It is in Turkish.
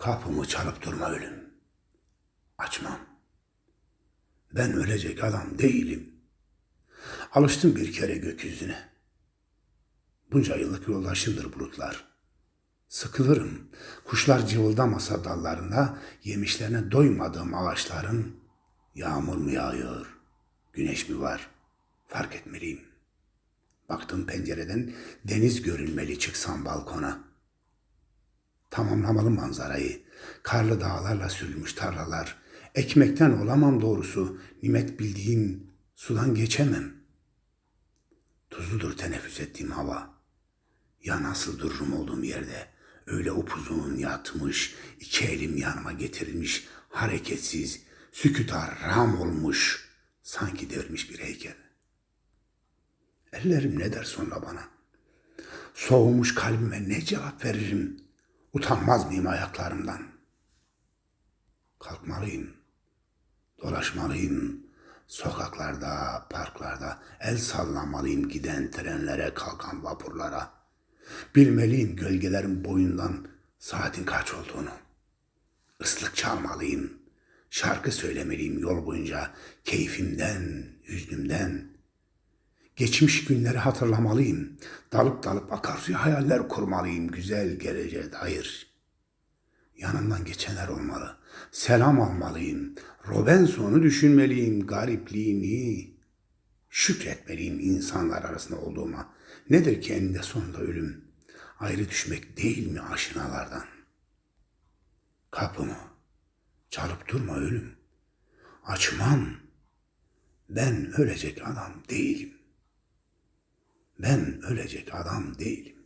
Kapımı çalıp durma ölüm. Açmam. Ben ölecek adam değilim. Alıştım bir kere gökyüzüne. Bunca yıllık yoldaşımdır bulutlar. Sıkılırım. Kuşlar cıvıldamasa dallarında yemişlerine doymadığım ağaçların yağmur mu yağıyor, güneş mi var fark etmeliyim. Baktım pencereden deniz görünmeli çıksam balkona. Tamamlamalı manzarayı. Karlı dağlarla sürülmüş tarlalar. Ekmekten olamam doğrusu. Nimet bildiğim sudan geçemem. Tuzludur teneffüs ettiğim hava. Ya nasıl dururum olduğum yerde? Öyle upuzun yatmış, iki elim yanıma getirilmiş, hareketsiz, sükuta ram olmuş, sanki devrilmiş bir heykel. Ellerim ne der sonra bana? Soğumuş kalbime ne cevap veririm? Utanmaz mıyım ayaklarımdan? Kalkmalıyım, dolaşmalıyım, sokaklarda, parklarda el sallamalıyım giden trenlere, kalkan vapurlara. Bilmeliyim gölgelerin boyundan saatin kaç olduğunu. Islık çalmalıyım, şarkı söylemeliyim yol boyunca keyfimden, hüznümden. Geçmiş günleri hatırlamalıyım. Dalıp dalıp akarsuya hayaller kurmalıyım güzel geleceğe dair. Yanımdan geçenler olmalı. Selam almalıyım. Robinson'u düşünmeliyim, garipliğini. Şükretmeliyim insanlar arasında olduğuma. Nedir ki eninde sonunda ölüm? Ayrı düşmek değil mi aşinalardan? Kapımı çalıp durma ölüm. Açmam. Ben ölecek adam değilim. Ben ölecek adam değilim.